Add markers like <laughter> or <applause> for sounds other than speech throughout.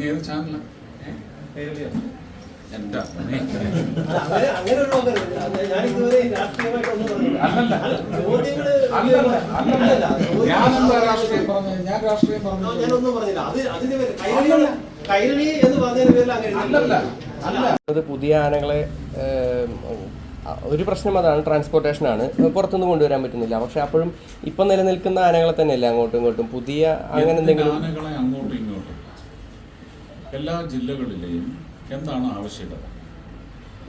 നീ ഏത് ചാനലാണ്. അല്ലല്ല. അല്ലല്ല, ഞാനെന്താ രാഷ്ട്രീയം പറഞ്ഞത്? ഞാൻ രാഷ്ട്രീയം പുതിയ ആനകളെ ഒരു പ്രശ്നം അതാണ്. ട്രാൻസ്പോർട്ടേഷൻ ആണ്. പുറത്തുനിന്ന് കൊണ്ടുവരാൻ പറ്റുന്നില്ല. പക്ഷെ അപ്പോഴും ഇപ്പം നിലനിൽക്കുന്ന ആനകളെ തന്നെയല്ലേ അങ്ങോട്ടും ഇങ്ങോട്ടും? പുതിയ അങ്ങനെ എന്തെങ്കിലും എല്ലാ ജില്ലകളിലെയും എന്താണ് ആവശ്യകത?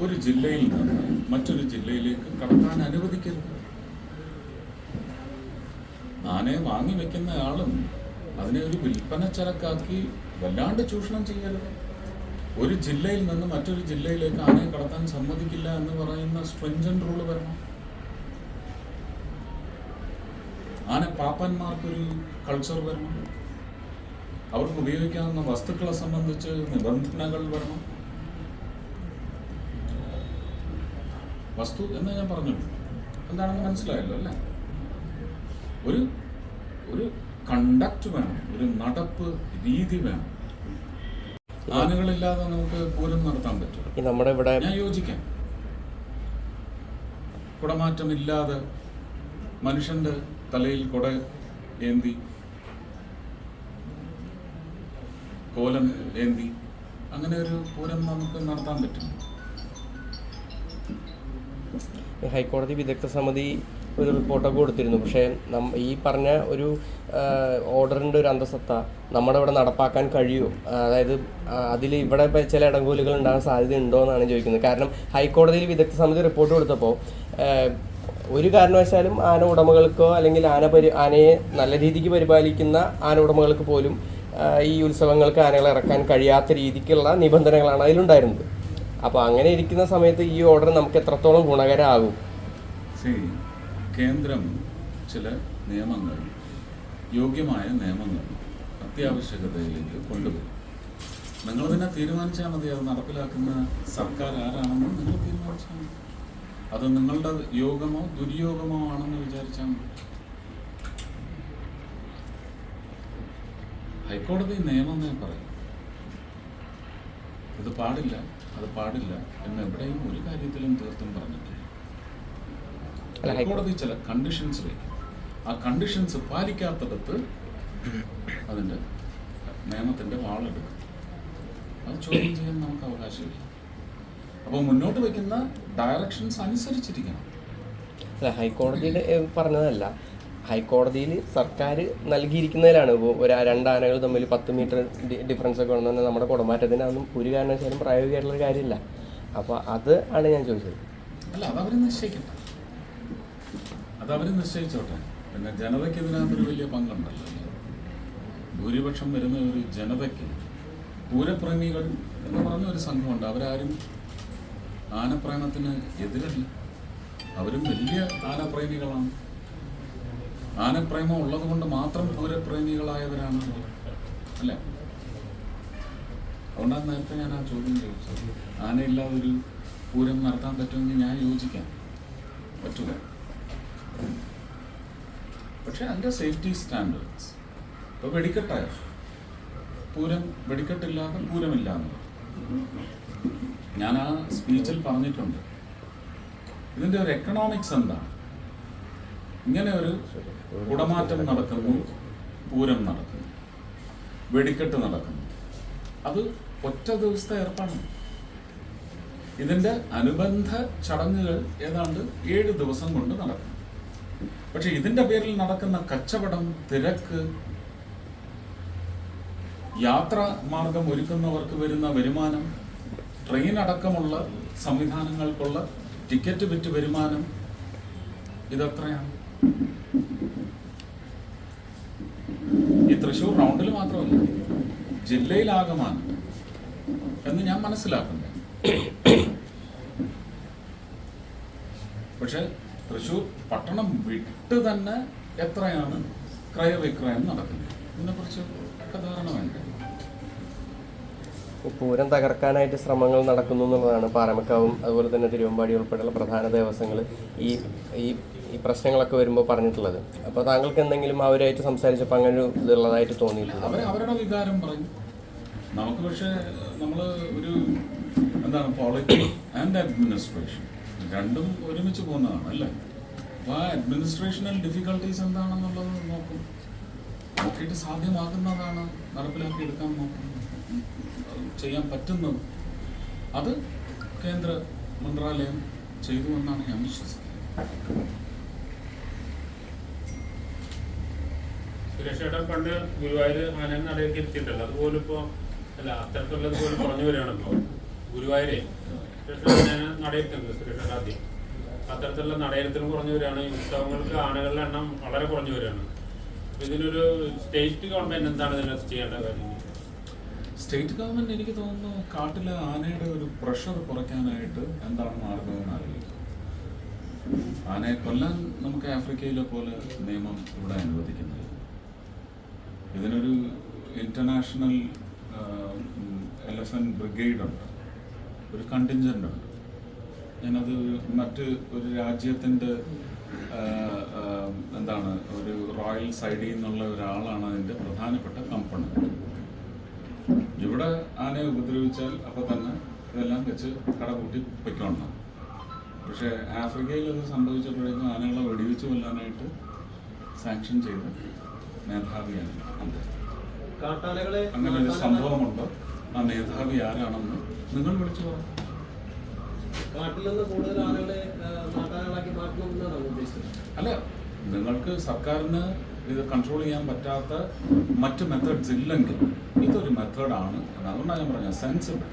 ഒരു ജില്ലയിൽ നിന്ന് മറ്റൊരു ജില്ലയിലേക്ക് കടത്താൻ അനുവദിക്കരുത്. നാനെ വാങ്ങി വെക്കുന്ന ആളും അതിനെ ഒരു വിൽപ്പന ചരക്കാക്കി വല്ലാണ്ട് ചൂഷണം ചെയ്യരുത്. ഒരു ജില്ലയിൽ നിന്ന് മറ്റൊരു ജില്ലയിലേക്ക് ആനയെ കടത്താൻ സമ്മതിക്കില്ല എന്ന് പറയുന്ന സ്ട്രിഞ്ചൻ റൂൾ വരണം. ആന പാപ്പന്മാർക്കൊരു കൾച്ചർ വരണം. അവർക്ക് ഉപയോഗിക്കാവുന്ന വസ്തുക്കളെ സംബന്ധിച്ച് നിബന്ധനകൾ വരണം. വസ്തു എന്ന് ഞാൻ പറഞ്ഞു. എന്താണെന്ന് മനസ്സിലായല്ലോ അല്ലേ? ഒരു ഒരു കണ്ടക്ട് വേണം ഒരു നടപ്പ് രീതി വേണം. ആനകളില്ലാതെ നമുക്ക് പൂരം നടത്താൻ പറ്റും നമ്മുടെ ഇവിടെ ഞാൻ യോജിക്കാം. കുടമാറ്റമില്ലാതെ മനുഷ്യന്റെ തലയിൽ കുട ഏന്തി കോലം ഏന്തി അങ്ങനെ ഒരു പൂരം നമുക്ക് നടത്താൻ പറ്റും. ഹൈക്കോടതി വിദഗ്ധ സമിതി ഒരു റിപ്പോർട്ടൊക്കെ കൊടുത്തിരുന്നു. പക്ഷേ ഈ പറഞ്ഞ ഒരു ഓർഡറിന്റെ ഒരു അന്തസത്ത നമ്മുടെ ഇവിടെ നടപ്പാക്കാൻ കഴിയുമോ? അതായത് അതിൽ ഇവിടെ ചില ഇടങ്കോലുകൾ ഉണ്ടാകാൻ സാധ്യത ഉണ്ടോ എന്നാണ് ചോദിക്കുന്നത്. കാരണം ഹൈക്കോടതിയിൽ വിദഗ്ധ സമിതി റിപ്പോർട്ട് കൊടുത്തപ്പോൾ ഒരു കാരണവശാലും ആന ഉടമകൾക്കോ അല്ലെങ്കിൽ ആന പരി ആനയെ നല്ല രീതിക്ക് പരിപാലിക്കുന്ന ആന ഉടമകൾക്ക് പോലും ഈ ഉത്സവങ്ങൾക്ക് ആനകളെ ഇറക്കാൻ കഴിയാത്ത രീതിക്കുള്ള നിബന്ധനകളാണ് അതിലുണ്ടായിരുന്നത്. അപ്പോൾ അങ്ങനെ ഇരിക്കുന്ന സമയത്ത് ഈ ഓർഡർ നമുക്ക് എത്രത്തോളം ഗുണകരമാകും? കേന്ദ്രം ചില നിയമങ്ങൾ യോഗ്യമായ നിയമങ്ങൾ അത്യാവശ്യകതയിലേക്ക് കൊണ്ടുവരും. നിങ്ങൾ പിന്നെ തീരുമാനിച്ചാൽ മതി അത് നടപ്പിലാക്കുന്ന സർക്കാർ ആരാണെന്ന് നിങ്ങൾ തീരുമാനിച്ചാൽ മതി. അത് നിങ്ങളുടെ യോഗമോ ദുര്യോഗമോ ആണെന്ന് വിചാരിച്ചാൽ മതി. ഹൈക്കോടതി നിയമമേ പറയും. ഇത് പാടില്ല അത് പാടില്ല എന്ന് എവിടെയും ഒരു കാര്യത്തിലും തീർത്തും പറഞ്ഞിട്ടില്ല. ഹൈക്കോടതി ചില കണ്ടീഷൻസ് വയ്ക്കും ആ കണ്ടീഷൻസ് പാലിക്കാത്തിടത്ത് അതിന്റെ നിയമത്തിന്റെ വാളെടുക്കും. അത് ചോദ്യം ചെയ്യാൻ നമുക്ക് അവകാശമില്ല. അപ്പോൾ മുന്നോട്ട് വയ്ക്കുന്ന ഡയറക്ഷൻസ് അനുസരിച്ചിരിക്കണം. ഹൈക്കോടതിയിൽ പറഞ്ഞതല്ല. ഹൈക്കോടതിയിൽ സർക്കാർ നൽകിയിരിക്കുന്നതിലാണ്. ഒരു രണ്ടാനകൾ തമ്മിൽ പത്ത് മീറ്റർ ഡിഫറൻസ് ഒക്കെ ഉണ്ടെന്ന് നമ്മുടെ കുടമാറ്റത്തിന് അതൊന്നും ഒരു കാരണവശാലും പ്രായോഗികമായിട്ടുള്ളൊരു കാര്യമില്ല. അപ്പോൾ അത് ആണ് ഞാൻ ചോദിച്ചത്. അല്ല അതവർ നിശ്ചയിക്കട്ടെ. അതവർ നിശ്ചയിച്ചോട്ടെ. പിന്നെ ജനതയ്ക്ക് ഇതിനകത്തൊരു വലിയ പങ്കുണ്ടല്ലോ. ഭൂരിപക്ഷം വരുന്ന ഒരു ജനതയ്ക്ക് പൂരപ്രേമികൾ എന്ന് പറഞ്ഞ ഒരു സംഘമുണ്ട്. അവരാരും ആനപ്രേമത്തിന് എതിരല്ല. അവരും വലിയ ആനപ്രേമികളാണ്. ആനപ്രേമം ഉള്ളത് കൊണ്ട് മാത്രം പൂരപ്രേമികളായവരാണ് അല്ലേ? അതുകൊണ്ടാണ് നേരത്തെ ഞാൻ ആ ചോദ്യം ചോദിച്ചത്. ആനയില്ലാതെ ഒരു പൂരം നടത്താൻ പറ്റുമെന്ന് ഞാൻ യോജിക്കാം. പറ്റുമോ? പക്ഷെ അതിന്റെ സേഫ്റ്റി സ്റ്റാൻഡേർഡ്സ് ഇപ്പോൾ വെടിക്കെട്ടായ പൂരം വെടിക്കെട്ടില്ലാതെ പൂരമില്ലാന്ന്. ഞാൻ ആ സ്പീച്ചിൽ പറഞ്ഞിട്ടുണ്ട്. ഇതിന്റെ ഒരു എക്കണോമിക്സ് എന്താണ്? ഇങ്ങനെ ഒരു കുടമാറ്റം നടക്കുന്നു പൂരം നടക്കുന്നു വെടിക്കെട്ട് നടക്കുന്നു. അത് ഒറ്റ ദിവസത്തെ ഏർപ്പാടാണ്. ഇതിന്റെ അനുബന്ധ ചടങ്ങുകൾ ഏതാണ്ട് ഏഴ് ദിവസം കൊണ്ട് നടക്കും പക്ഷെ ഇതിന്റെ പേരിൽ നടക്കുന്ന കച്ചവടം തിരക്ക് യാത്രാ മാർഗം ഒരുക്കുന്നവർക്ക് വരുന്ന വരുമാനം ട്രെയിൻ അടക്കമുള്ള സംവിധാനങ്ങൾക്കുള്ള ടിക്കറ്റ് വിറ്റ് വരുമാനം ഇതെത്രയാണ്? ഈ തൃശ്ശൂർ റൗണ്ടിൽ മാത്രമല്ല ജില്ലയിലാകമാണ് എന്ന് ഞാൻ മനസ്സിലാക്കുന്നു. പക്ഷെ തൃശ്ശൂർ പട്ടണം വിട്ട് തന്നെ എത്രയാണ് ക്രയവിക്രയം നടക്കുന്നത്? ഇതിനെക്കുറിച്ച് ഒക്കെ ധാരണ വേണ്ടേ ഇപ്പോൾ പൂരം തകർക്കാനായിട്ട് ശ്രമങ്ങൾ നടക്കുന്നു എന്നുള്ളതാണ് പാറമക്കാവും അതുപോലെ തന്നെ തിരുവമ്പാടി ഉൾപ്പെടെയുള്ള പ്രധാന ദേവസ്വങ്ങൾ ഈ ഈ ഈ പ്രശ്നങ്ങളൊക്കെ വരുമ്പോൾ പറഞ്ഞിട്ടുള്ളത്. അപ്പോൾ താങ്കൾക്ക് എന്തെങ്കിലും അവരായിട്ട് സംസാരിച്ചപ്പോൾ അങ്ങനെ ഒരു ഇതുള്ളതായിട്ട് തോന്നിയിട്ടുണ്ട്? അവരുടെ വികാരം പറഞ്ഞു നമുക്ക് പക്ഷേ നമ്മൾ ഒരു എന്താണ് പോളിറ്റി ആൻഡ് അഡ്മിനിസ്ട്രേഷൻ രണ്ടും ഒരുമിച്ച് പോകുന്നതാണ് അല്ലേ? അപ്പോൾ ആ അഡ്മിനിസ്ട്രേഷണൽ ഡിഫിക്കൽട്ടീസ് എന്താണെന്നുള്ളത് നോക്കും. നോക്കിയിട്ട് സാധ്യമാകുന്നതാണ് നടപ്പിലാക്കി എടുക്കാൻ നോക്കും. ചെയ്യാൻ പറ്റുന്നത്. അത് കേന്ദ്ര മന്ത്രാലയം ചെയ്തു എന്നാണ് ഞാൻ വിശ്വസിക്കുന്നത്. ഏട്ടൻ പണ്ട് ഗുരുവായൂർ ആന നടയൊക്കെ എത്തിയിട്ടല്ലോ അതുപോലെ ഇപ്പോ അല്ല അത്തരത്തിലുള്ളത് പോലെ കുറഞ്ഞു വരികയാണ് ഇപ്പോ. ഗുരുവായൂരെ സുരേഷ് ആന നടയെത്തുന്നത് സുരേഷ് ഏട്ടൻ ആദ്യം. അത്തരത്തിലുള്ള നടയത്തിനും കുറഞ്ഞു വരികയാണ്. ഉത്സവങ്ങൾക്ക് ആനകളുടെ എണ്ണം വളരെ കുറഞ്ഞു വരികയാണ്. ഇതിനൊരു സ്റ്റേറ്റ് ഗവൺമെന്റ് എന്താണ് ഇതിനെ ചെയ്യേണ്ട കാര്യം? സ്റ്റേറ്റ് ഗവൺമെന്റ് എനിക്ക് തോന്നുന്നു കാട്ടിലെ ആനയുടെ ഒരു പ്രഷർ കുറയ്ക്കാനായിട്ട് എന്താണ് മാർഗമെന്ന് അറിയില്ല. ആനയെ കൊല്ലാൻ നമുക്ക് ആഫ്രിക്കയിലെ പോലെ നിയമം ഇവിടെ അനുവദിക്കുന്നില്ല. ഇതിനൊരു ഇന്റർനാഷണൽ എലഫന്റ് ബ്രിഗേഡ് ഉണ്ട്. ഒരു കണ്ടിൻജന്റ് ഉണ്ട്. ഞാനത് മറ്റ് ഒരു രാജ്യത്തിന്റെ എന്താണ് ഒരു റോയൽ സൈഡിൽ നിന്നുള്ള ഒരാളാണ് അതിന്റെ പ്രധാനപ്പെട്ട കമ്പണി ഇവിടെ ആനയെ ഉപദ്രവിച്ചാൽ അപ്പോൾ തന്നെ ഇതെല്ലാം വെച്ച് കടകൂട്ടി പൊയ്ക്കോണം പക്ഷേ ആഫ്രിക്കയിൽ അത് സംഭവിച്ചപ്പോഴേക്കും ആനകളെ വെടിവെച്ച് കൊല്ലാനായിട്ട് സാങ്ഷൻ ചെയ്ത. മേധാവിയാണ് അങ്ങനെ ഒരു സംഭവമുണ്ട്. ആ മേധാവി ആരാണെന്ന് നിങ്ങൾ വിളിച്ചു പറഞ്ഞു കാട്ടിൽ നിന്ന് കൂടുതൽ ആനകളെ ആ, നാട്ടാനകളാക്കി മാറ്റണമെന്നാണ് ഉദ്ദേശിച്ചത്. അല്ല നിങ്ങൾക്ക് സർക്കാരിന് ഇത് കൺട്രോൾ ചെയ്യാൻ പറ്റാത്ത മറ്റ് മെത്തേഡ്സ് ഇല്ലെങ്കിൽ ഇതൊരു മെത്തേഡാണ് അതുകൊണ്ടാണ് ഞാൻ പറഞ്ഞത്. സെൻസിബിൾ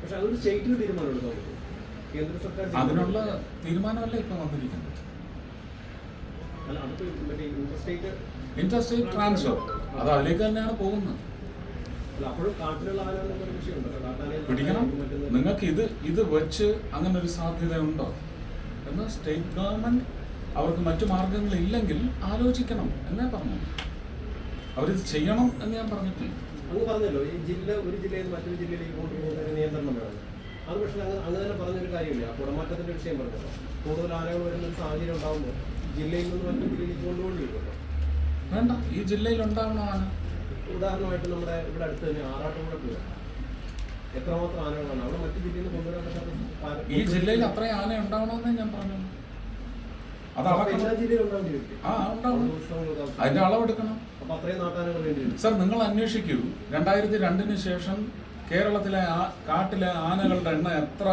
പക്ഷെ അതൊരു സ്റ്റേറ്റിന് തീരുമാനം കേന്ദ്ര സർക്കാർ അതിനുള്ള തീരുമാനമല്ല ഇപ്പം വന്നിരിക്കുന്നത്. അല്ല അതിപ്പോ മറ്റേ ഇന്റർസ്റ്റേറ്റ് ഇൻട്രസ്റ്റേറ്റ് ട്രാൻസ്ഫർ അത് അതിലേക്ക് തന്നെയാണ് പോകുന്നത്. പിടിക്കണം. നിങ്ങൾക്ക് ഇത് ഇത് വെച്ച് അങ്ങനെ ഒരു സാധ്യതയുണ്ടോ? എന്ന് സ്റ്റേറ്റ് ഗവൺമെന്റ് അവർക്ക് മറ്റു മാർഗങ്ങളില്ലെങ്കിൽ ആലോചിക്കണം എന്നേ പറഞ്ഞു. അവരിത് ചെയ്യണം എന്ന് ഞാൻ പറഞ്ഞിട്ടില്ല. അങ്ങ് പറഞ്ഞല്ലോ ഈ ജില്ല ഒരു ജില്ലയിൽ നിന്ന് മറ്റൊരു ജില്ലയിലേക്ക് കൊണ്ടുപോകുന്നതിന് നിയന്ത്രണം വേണം. അത് പക്ഷേ അങ്ങ് അങ്ങ് തന്നെ പറഞ്ഞൊരു കാര്യമില്ല. കുടമാറ്റത്തിന്റെ വിഷയം പറഞ്ഞല്ലോ. കൂടുതൽ ആനകൾ വരുന്ന ഒരു സാഹചര്യം ഉണ്ടാകുമ്പോൾ ജില്ലയിൽ നിന്ന് മറ്റൊരു ജില്ലയിലേക്ക് കൊണ്ടുപോകേണ്ടി വരുമല്ലോ വേണ്ട ഈ ജില്ലയിൽ ഉണ്ടാവണമാണ് ഉദാഹരണമായിട്ട് നമ്മുടെ ഇവിടെ അടുത്ത് തന്നെ ആറാട്ടുപുഴ പോവുക എത്രമാത്രം ആനകളാണ് അവിടെ മറ്റു ജില്ലയിൽ കൊണ്ടുവരാൻ പറ്റാത്ത ഈ ജില്ലയിൽ അത്രയും ആന ഉണ്ടാവണമെന്നേ ഞാൻ പറഞ്ഞു അത് അതിന്റെ അളവെടുക്കണം. സർ നിങ്ങൾ അന്വേഷിക്കൂ. രണ്ടായിരത്തി രണ്ടിന് ശേഷം കേരളത്തിലെ കാട്ടിലെ ആനകളുടെ എണ്ണം എത്ര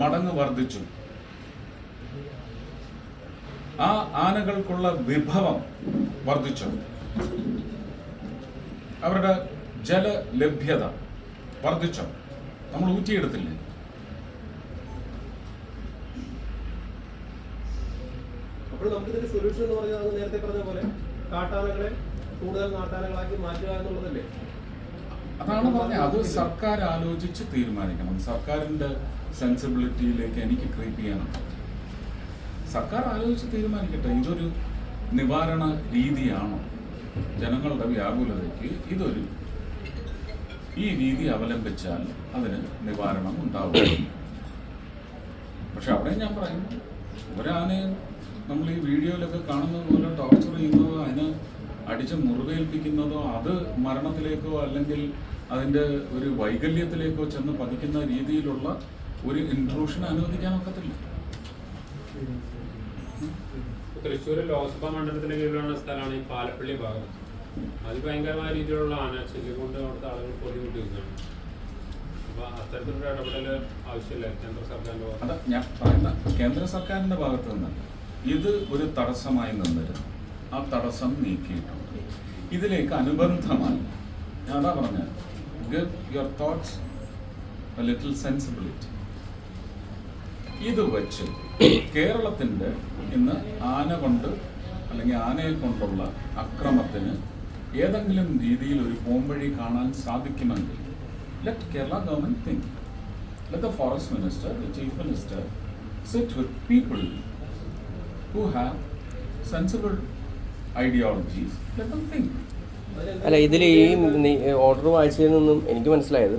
മടങ്ങ് വർദ്ധിച്ചു? ആ ആനകൾക്കുള്ള വിഭവം വർദ്ധിച്ചു. അവരുടെ ജലലഭ്യത വർദ്ധിച്ചു. നമ്മൾ ഊറ്റിയെടുത്തില്ലേ? അപ്പോൾ നമുക്ക് ഇതിന്റെ സൊല്യൂഷൻ എന്ന് പറഞ്ഞാൽ നേരത്തെ പറഞ്ഞ പോലെ കാട്ടാനകളെ കൂടുതൽ നാട്ടാനകളാക്കി മാറ്റുക എന്നുള്ളതല്ലേ? അതാണ് പറഞ്ഞത്. അത് സർക്കാർ ആലോചിച്ച് തീരുമാനിക്കണം. സർക്കാരിന്റെ സെൻസിബിലിറ്റിയിലേക്ക് എനിക്ക് ക്രീപ്പ് ചെയ്യാനുണ്ട് സർക്കാർ ആലോചിച്ച് തീരുമാനിക്കട്ടെ. ഇതൊരു നിവാരണ രീതിയാണോ ജനങ്ങളുടെ വ്യാകുലതയ്ക്ക് ഇതൊരു? ഈ രീതി അവലംബിച്ചാൽ അതിന് നിവാരണം ഉണ്ടാവും. പക്ഷെ അവിടെ ഞാൻ പറയും ഒരാനെ നമ്മൾ ഈ വീഡിയോയിലൊക്കെ കാണുന്നത് പോലെ ടോർച്ചർ ചെയ്യുന്നതോ അതിന് അടിച്ച് മുറിവേൽപ്പിക്കുന്നതോ അത് മരണത്തിലേക്കോ അല്ലെങ്കിൽ അതിന്റെ ഒരു വൈകല്യത്തിലേക്കോ ചെന്ന് പതിക്കുന്ന രീതിയിലുള്ള ഒരു ഇൻട്രൂഷൻ അനുവദിക്കാൻ ഒക്കത്തില്ല. തൃശ്ശൂർ ലോക്സഭാ മണ്ഡലത്തിന് കീഴിലുള്ള സ്ഥലമാണ് ഈ പാലപ്പള്ളി ഭാഗം. അത് ഭയങ്കരമായ രീതിയിലുള്ള ആന കൊണ്ട് അവിടുത്തെ ആളുകൾ ആവശ്യമില്ല. കേന്ദ്ര ഞാൻ പറയുന്ന കേന്ദ്ര സർക്കാരിന്റെ ഭാഗത്ത് നിന്ന് ഇത് ഒരു തടസ്സമായി നിന്നിരുന്നു. ആ തടസ്സം നീക്കിയിട്ടുണ്ട്. ഇതിലേക്ക് അനുബന്ധമായി ഞാൻ അതാ പറഞ്ഞത് give your thoughts little sensibility ഇത് വെച്ച് കേരളത്തിന്റെ ഇന്ന് ആന കൊണ്ട് അല്ലെങ്കിൽ ആനയെ കൊണ്ടുള്ള അക്രമത്തിന് ഏതെങ്കിലും രീതിയിൽ ഒരു പോംവഴി കാണാൻ സാധിക്കുമെങ്കിൽ let Kerala government think let the forest minister the chief minister, sit with people who have sensible ideologies. Let think. അല്ല ഇതിൽ ഈ ഓർഡർ വായിച്ചതിൽ നിന്നും എനിക്ക് മനസ്സിലായത്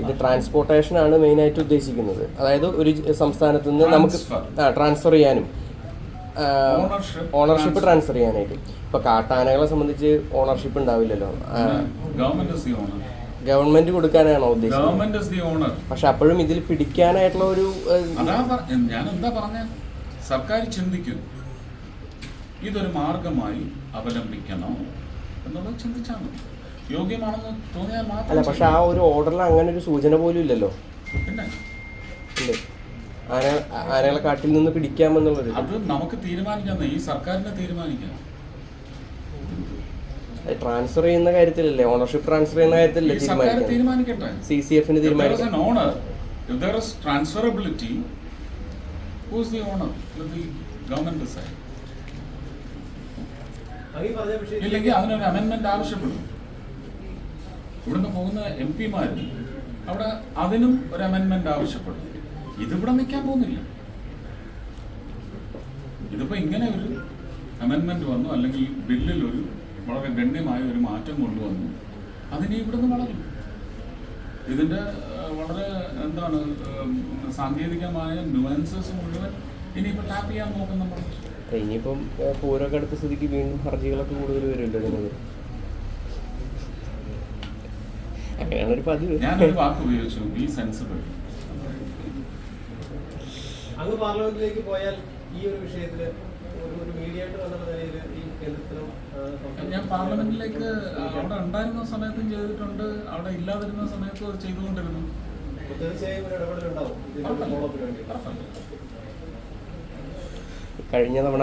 ഇത് ട്രാൻസ്പോർട്ടേഷൻ ആണ് മെയിൻ മെയിനായിട്ട് ഉദ്ദേശിക്കുന്നത്. അതായത് ഒരു സംസ്ഥാനത്ത് നിന്ന് നമുക്ക് ട്രാൻസ്ഫർ ചെയ്യാനും. ഓണർഷിപ്പ് ട്രാൻസ്ഫർ ചെയ്യാനായിട്ട്. ഇപ്പൊ കാട്ടാനകളെ സംബന്ധിച്ച് ഓണർഷിപ്പ് ഉണ്ടാവില്ലല്ലോ. ഗവൺമെന്റ് കൊടുക്കാനാണോ ഓണർ പക്ഷെ അപ്പോഴും ഇതിൽ പിടിക്കാനായിട്ടുള്ള ഒരു ഞാൻ എന്താ പറഞ്ഞ? സർക്കാർ ചിന്തിക്കും. ഇതൊരു മാർഗമായി അവലംബിക്കണം എന്നുള്ളത് ചിന്തിച്ചാൽ മതി. യോഗ്യമാണെന്ന് തോന്നിയാൽ മാത്രം അല്ല പക്ഷെ ആ ഒരു ഓർഡറിൽ അങ്ങനെ ഒരു സൂചന പോലും ഇല്ലല്ലോ. പിന്നെ? ഇല്ലേ? ആന ആനകളെ കാട്ടിൽ നിന്ന് പിടിക്കാമെന്നുള്ളത്. അത് നമുക്ക് തീരുമാനിക്കാം ഈ സർക്കാരിനെ തീരുമാനിക്കാം. ട്രാൻസ്ഫർ ചെയ്യുന്ന കാര്യത്തിലല്ലേ? ഓണർഷിപ്പ് ട്രാൻസ്ഫർ ചെയ്യുന്ന കാര്യത്തിലല്ലേ ഈ സർക്കാർ തീരുമാനിക്കുന്നത്? തീരുമാനിക്കട്ടെ. സി സി എഫിന് തീരുമാനിക്കാം. There is transferability who's the owner the government decide അങ്ങ് ഈ പറഞ്ഞ വിഷയത്തിൽ ഇല്ലെങ്കിൽ അതിനൊരു അമെന്റ്മെന്റ് ആവശ്യപ്പെടും. ഇവിടുന്ന് പോകുന്ന എം പിമാർ അവിടെ അതിനും ഒരു അമെന്മെന്റ് ആവശ്യപ്പെടും. ഇതിവിടെ നിൽക്കാൻ പോകുന്നില്ല. ഇതിപ്പോ ഇങ്ങനെ ഒരു അമെന്മെന്റ് വന്നു അല്ലെങ്കിൽ ബില്ലിൽ ഒരു വളരെ ഗണ്യമായ ഒരു മാറ്റം കൊണ്ടുവന്നു. അതിനെ ഇവിടുന്ന് വളരും. ഇതിന്റെ വളരെ എന്താണ് സാങ്കേതികമായ ന്യൂവൻസസ് മുഴുവൻ ഇനിയിപ്പോ ടാപ്പ് ചെയ്യാൻ നോക്കും നമ്മൾ ഇനിയിപ്പം പൂരൊക്കെ അടുത്ത സ്ഥിതിക്ക് വീണ്ടും ഹർജികളൊക്കെ കൂടുതൽ വരുമല്ലോ ഇതിനത് അങ്ങനെയാണ് ഒരു പതിവ്. ഞാനൊരു വാക്ക് ഉപയോഗിച്ചു ബി സെൻസിബിൾ അങ്ങ് പാർലമെന്റിലേക്ക് പോയാൽ ഈ ഒരു വിഷയത്തിൽ ഒരു നിലയിൽ ഈ കേന്ദ്രത്തിലും ഞാൻ പാർലമെന്റിലേക്ക് അവിടെ ഉണ്ടായിരുന്ന സമയത്തും ചെയ്തിട്ടുണ്ട് അവിടെ ഇല്ലാതിരുന്ന സമയത്തും അത് ചെയ്തുകൊണ്ടിരുന്നു. തീർച്ചയായും ഒരു ഇടപെടലുണ്ടാവും. കഴിഞ്ഞ തവണ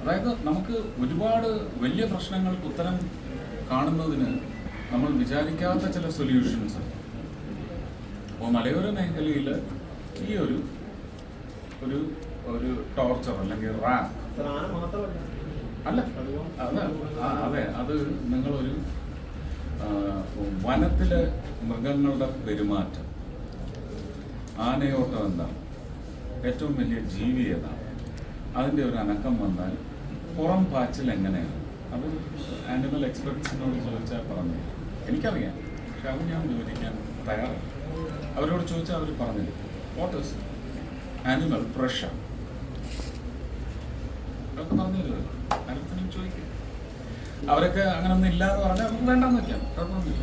അതായത് നമുക്ക് ഒരുപാട് വലിയ പ്രശ്നങ്ങൾക്ക് ഉത്തരം കാണുന്നതിന് നമ്മൾ വിചാരിക്കാത്ത ചില സൊല്യൂഷൻസ് അപ്പോൾ മലയോര മേഖലയിൽ ഈ ഒരു ഒരു ഒരു ടോർച്ചർ അല്ലെങ്കിൽ റാപ്പ്. അല്ല അത് അതെ അത് നിങ്ങളൊരു വനത്തിലെ മൃഗങ്ങളുടെ പെരുമാറ്റം. ആനയോട്ടം എന്താണ്? ഏറ്റവും വലിയ ജീവി ഏതാണ്? അതിന്റെ ഒരു അനക്കം വന്നാൽ പുറം പാച്ചിൽ എങ്ങനെയാണ്? അത് ആനിമൽ എക്സ്പെർട്സിനോട് ചോദിച്ചാൽ പറഞ്ഞു. എനിക്കറിയാം. പക്ഷെ അത് ഞാൻ വിവരിക്കാൻ തയ്യാറാണ് അവരോട് ചോദിച്ചാൽ അവർ പറഞ്ഞു വാട്ട് ഇസ് ആനിമൽ പ്രഷർ അതൊക്കെ പറഞ്ഞു തരുമല്ലോ ആരത്തിനും ചോദിക്കും. അവരൊക്കെ അങ്ങനെ ഒന്നും ഇല്ലാന്ന് പറഞ്ഞാൽ നമുക്ക് വേണ്ടെന്ന് വെക്കാം. കുഴപ്പമൊന്നുമില്ല.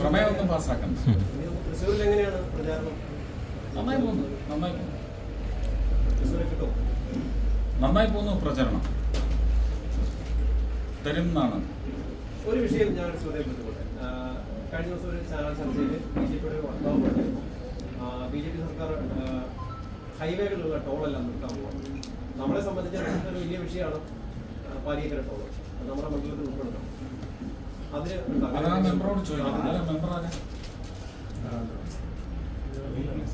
പ്രമേയം ഒന്നും പാസ്സാക്കണ്ട നന്നായി പോകുന്നു. നന്നായി പോകുന്നു. നന്നായി പോകുന്നു പ്രചരണം. തരും എന്നാണ്? ഒരു വിഷയം ഞാൻ ശ്രദ്ധയിൽപ്പെട്ടുകൊണ്ട് കഴിഞ്ഞ ദിവസം ഒരു ചാനൽ ചർച്ചയിൽ ബി ജെ പിയുടെ വക്താവ് പറഞ്ഞു ബി ജെ പി സർക്കാർ ഹൈവേകളിലുള്ള ടോളെല്ലാം നിർത്താൻ പോകും നമ്മളെ സംബന്ധിച്ച് ഒരു വലിയ വിഷയമാണ്. പാലിയേക്കര ടോൾ അത് നമ്മുടെ മണ്ഡലത്തിൽ ഉൾപ്പെടുത്തണം. അതിന് മെമ്പറോട് ചോദിക്കാം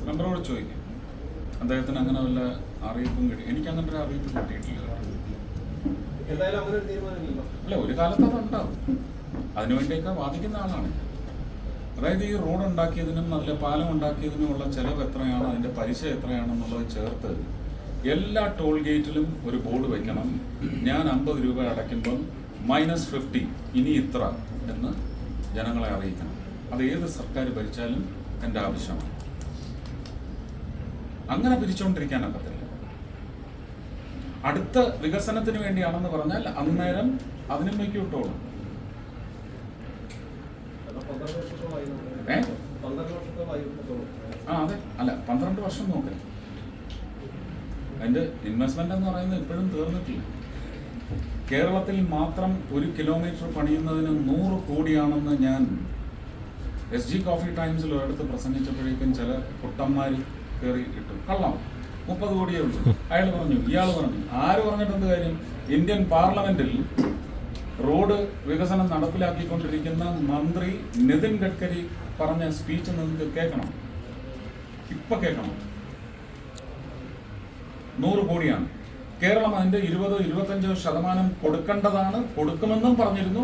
മെമ്പറോട് ചോദിക്കും. അദ്ദേഹത്തിന് അങ്ങനെ വല്ല അറിയിപ്പും കിട്ടി എനിക്ക് അങ്ങനെ ഒരു അറിയിപ്പ് കിട്ടിയിട്ടില്ല എന്തായാലും അങ്ങനെ ഒരു തീരുമാനമില്ലല്ലോ അല്ല ഒരു കാലത്ത് അതുണ്ടാവും അതിനുവേണ്ടിയൊക്കെ വാദിക്കുന്ന ആളാണ്. അതായത് ഈ റോഡ് ഉണ്ടാക്കിയതിനും അതിലെ പാലം ഉണ്ടാക്കിയതിനുമുള്ള ചെലവ് എത്രയാണ് അതിന്റെ പലിശ എത്രയാണെന്നുള്ളത് ചേർത്ത് എല്ലാ ടോൾ ഗേറ്റിലും ഒരു ബോർഡ് വെക്കണം. ഞാൻ അമ്പത് രൂപ അടയ്ക്കുമ്പം മൈനസ് ഫിഫ്റ്റി ഇനി ഇത്ര എന്ന് ജനങ്ങളെ അറിയിക്കണം. അത് ഏത് സർക്കാർ ഭരിച്ചാലും എന്റെ ആവശ്യമാണ്. അങ്ങനെ പിരിച്ചുകൊണ്ടിരിക്കാനൊക്കത്തില്ല അടുത്ത വികസനത്തിന് വേണ്ടിയാണെന്ന് പറഞ്ഞാൽ അന്നേരം അതിനും വയ്ക്കും ഇട്ടോളും ആ അതെ. അല്ല പന്ത്രണ്ട് വർഷം നോക്കി അതിന്റെ ഇൻവെസ്റ്റ്മെന്റ് എന്ന് പറയുന്നത് ഇപ്പോഴും തീർന്നിട്ടില്ല. കേരളത്തിൽ മാത്രം ഒരു കിലോമീറ്റർ പണിയുന്നതിന് നൂറ് കോടിയാണെന്ന് ഞാൻ എസ് ജി കോഫി ടൈംസിൽ ഒരിടത്ത് പ്രസംഗിച്ചപ്പോഴേക്കും ചില കുട്ടന്മാർ കയറി ഇട്ടു. കള്ളം. മുപ്പത് കോടിയേ ഉള്ളൂ. അയാൾ പറഞ്ഞു ഇയാൾ പറഞ്ഞു ആര് പറഞ്ഞിട്ടെന്ത് കാര്യം? ഇന്ത്യൻ പാർലമെന്റിൽ റോഡ് വികസനം നടപ്പിലാക്കിക്കൊണ്ടിരിക്കുന്ന മന്ത്രി നിതിൻ ഗഡ്കരി പറഞ്ഞ സ്പീച്ച് നിങ്ങൾക്ക് കേൾക്കണം. ഇപ്പൊ കേൾക്കണം. നൂറ് കോടിയാണ്. കേരളം അതിന്റെ ഇരുപതോ ഇരുപത്തഞ്ചോ ശതമാനം കൊടുക്കേണ്ടതാണ് കൊടുക്കുമെന്നും പറഞ്ഞിരുന്നു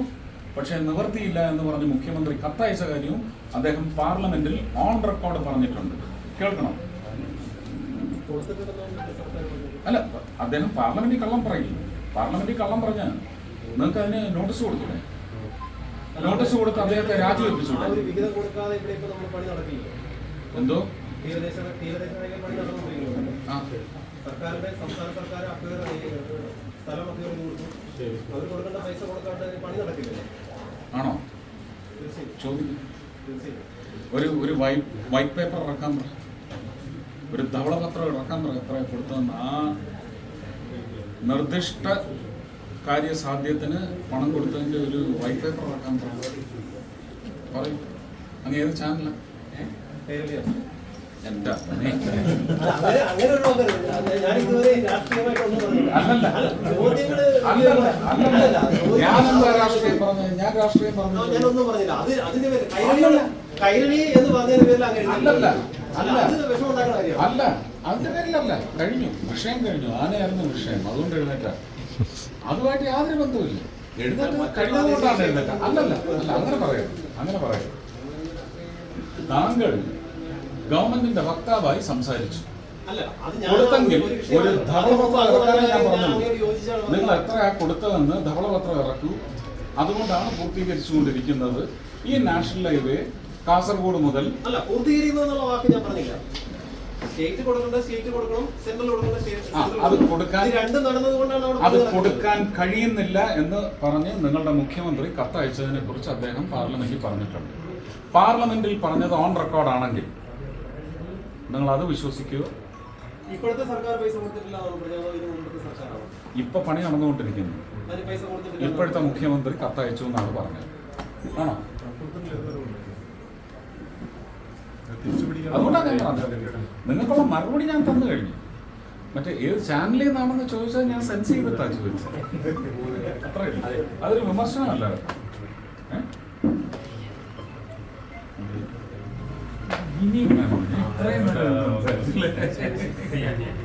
പക്ഷേ നിവർത്തിയില്ല എന്ന് പറഞ്ഞ് മുഖ്യമന്ത്രി കത്തയച്ച കാര്യവും അദ്ദേഹം പാർലമെന്റിൽ ഓൺ റെക്കോർഡ് പറഞ്ഞിട്ടുണ്ട്. കേൾക്കണം. അല്ല അദ്ദേഹം പാർലമെന്റിൽ കള്ളം പറയില്ല പാർലമെന്റിൽ കള്ളം പറഞ്ഞ നിങ്ങൾക്ക് അതിന് നോട്ടീസ് കൊടുത്തൂടെ നോട്ടീസ് കൊടുത്ത് അദ്ദേഹത്തെ രാജിവെപ്പിച്ചൂടെ? കൊടുക്കാതെ ഇവിടെ നമ്മൾ പണി നടക്കില്ല എന്തോ? സർക്കാരിന്റെ സംസ്ഥാന സർക്കാർ അക്വയർ സ്ഥലം അക്വയർ കൊടുത്തു. അവർ കൊടുക്കേണ്ട പൈസ കൊടുക്കാണ്ട് പണി നടക്കില്ല? ആണോ? ചോദിക്കും. ഒരു ഒരു വൈറ്റ് വൈറ്റ് പേപ്പർ ഇറക്കാൻ പറ. ഒരു ധവളപത്രം ഇറക്കാൻ എത്ര കൊടുത്തതെന്ന്. ആ നിർദ്ദിഷ്ട കാര്യസാധ്യത്തിന് പണം കൊടുത്തതിന്റെ ഒരു വൈറ്റ് പേപ്പർ ഇറക്കാൻ പറ. പറയും. അങ്ങ് ഏത് ചാനലാണ് ഞാനെന്താ രാഷ്ട്രീയം പറഞ്ഞു ഞാൻ രാഷ്ട്രീയം പറഞ്ഞു ഞാനൊന്നും പറഞ്ഞില്ല. കൈരളി എന്ന് പേരിൽ അങ്ങനെ. അല്ല. അതിന്റെ പേരിലല്ല. കഴിഞ്ഞു. വിഷയം കഴിഞ്ഞു. ആനയായിരുന്നു വിഷയം. അതുകൊണ്ട് എഴുന്നേറ്റ. അതുമായിട്ട് യാതൊരു ബന്ധവുമില്ല. എഴുന്നേറ്റ് കഴിഞ്ഞതുകൊണ്ടാണ് എഴുന്നേറ്റ. അല്ലല്ല. അല്ല അങ്ങനെ പറയാം അങ്ങനെ പറയാം താങ്കൾ ഗവൺമെന്റിന്റെ വക്താവായി സംസാരിച്ചു. അല്ല അത് ഞാൻ കൊടുത്തെങ്കിൽ ഒരു ധവളപത്രം ഞാൻ യോജിച്ചാണ്? നിങ്ങൾ എത്ര എത്രയാ കൊടുത്തതെന്ന് ധവളപത്രം ഇറക്കൂ. അതുകൊണ്ടാണ് പൂർത്തീകരിച്ചുകൊണ്ടിരിക്കുന്നത് ഈ നാഷണൽ ഹൈവേ കാസർഗോഡ് മുതൽ അല്ല പൂർത്തീകരിക്കുന്നു എന്നുള്ള വാക്ക് ഞാൻ പറഞ്ഞില്ല. സ്റ്റേറ്റ് കൊടുക്കേണ്ട സ്റ്റേറ്റ് കൊടുക്കണം സെൻട്രൽ കൊടുക്കേണ്ട സ്റ്റേറ്റ് അത് കൊടുക്കാൻ- രണ്ടും അത് കൊടുക്കാൻ കഴിയുന്നില്ല എന്ന് പറഞ്ഞ് നിങ്ങളുടെ മുഖ്യമന്ത്രി കത്തയച്ചതിനെ കുറിച്ച് അദ്ദേഹം പാർലമെന്റിൽ പറഞ്ഞിട്ടുണ്ട്. പാർലമെന്റിൽ പറഞ്ഞത് ഓൺ റെക്കോർഡ് ആണെങ്കിൽ നിങ്ങൾ അത് വിശ്വസിക്കുമോ ഇപ്പോഴത്തെ സർക്കാർ പൈസ കൊടുത്തിട്ടില്ല ഇപ്പൊ പണി നടന്നുകൊണ്ടിരിക്കുന്നു. ഇപ്പോഴത്തെ മുഖ്യമന്ത്രി കത്തയച്ചു എന്നാണ് പറഞ്ഞത്. ആണോ? അതുകൊണ്ടാണ് ഞാൻ പറഞ്ഞത് നിങ്ങൾക്കുള്ള മറുപടി ഞാൻ തന്നു കഴിഞ്ഞു മറ്റേ ഏത് ചാനലിൽ നിന്നാണെന്ന് ചോദിച്ചാൽ ഞാൻ സെൻസ് ചെയ്തിട്ടാ ചോദിച്ചത് അത്രേ ഉള്ളൂ. അതൊരു വിമർശനമല്ല? ഇനിയും. ഇത്രയും? <laughs>